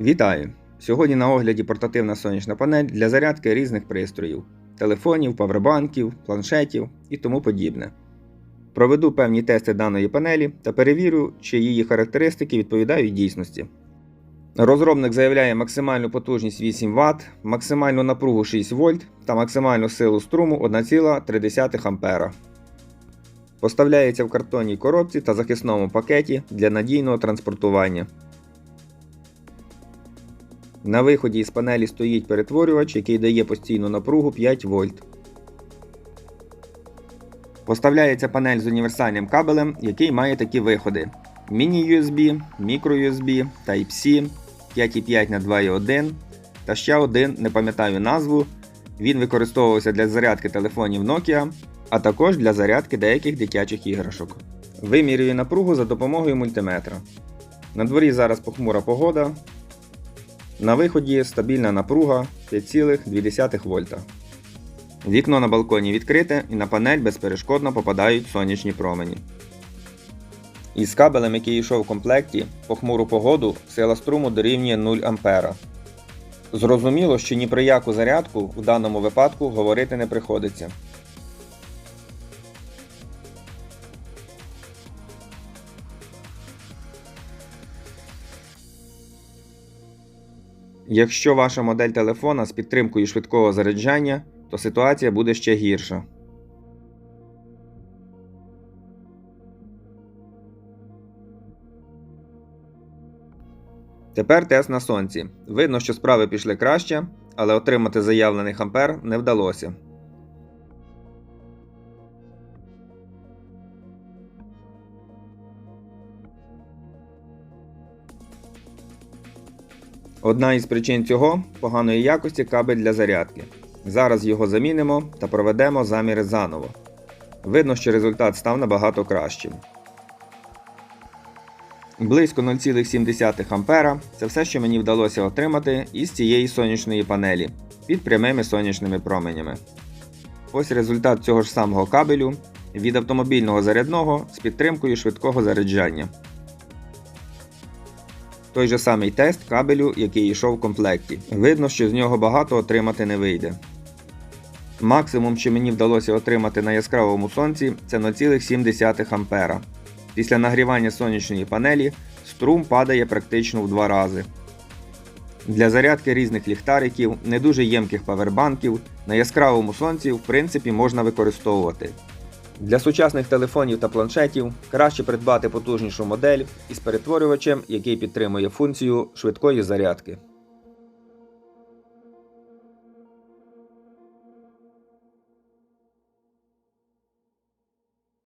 Вітаю! Сьогодні на огляді портативна сонячна панель для зарядки різних пристроїв: телефонів, павербанків, планшетів і тому подібне. Проведу певні тести даної панелі та перевірю, чи її характеристики відповідають дійсності. Розробник заявляє максимальну потужність 8 Вт, максимальну напругу 6 В та максимальну силу струму 1,3 А. Поставляється в картонній коробці та захисному пакеті для надійного транспортування. На виході із панелі стоїть перетворювач, який дає постійну напругу 5 вольт. Поставляється панель з універсальним кабелем, який має такі виходи: Міні-USB, мікро-USB, Type-C, 5,5 на 2,1 та ще один, не пам'ятаю назву. Він використовувався для зарядки телефонів Nokia, а також для зарядки деяких дитячих іграшок. Вимірюю напругу за допомогою мультиметра. На дворі зараз похмура погода, на виході стабільна напруга 5,2 вольта. Вікно на балконі відкрите і на панель безперешкодно попадають сонячні промені. Із кабелем, який йшов в комплекті, по хмуру погоду сила струму дорівнює 0 А. Зрозуміло, що ні про яку зарядку у даному випадку говорити не приходиться. Якщо ваша модель телефона з підтримкою швидкого заряджання, то ситуація буде ще гірша. Тепер тест на сонці. Видно, що справи пішли краще, але отримати заявлених ампер не вдалося. Одна із причин цього поганої якості кабель для зарядки. Зараз його замінимо та проведемо заміри заново. Видно, що результат став набагато кращим. Близько 0,7 А це все, що мені вдалося отримати із цієї сонячної панелі під прямими сонячними променями. Ось результат цього ж самого кабелю від автомобільного зарядного з підтримкою швидкого заряджання. Той же самий тест кабелю, який йшов в комплекті. Видно, що з нього багато отримати не вийде. Максимум, що мені вдалося отримати на яскравому сонці, це 0,7 А. Після нагрівання сонячної панелі струм падає практично в два рази. Для зарядки різних ліхтариків, не дуже ємких павербанків на яскравому сонці в принципі можна використовувати. Для сучасних телефонів та планшетів краще придбати потужнішу модель із перетворювачем, який підтримує функцію швидкої зарядки.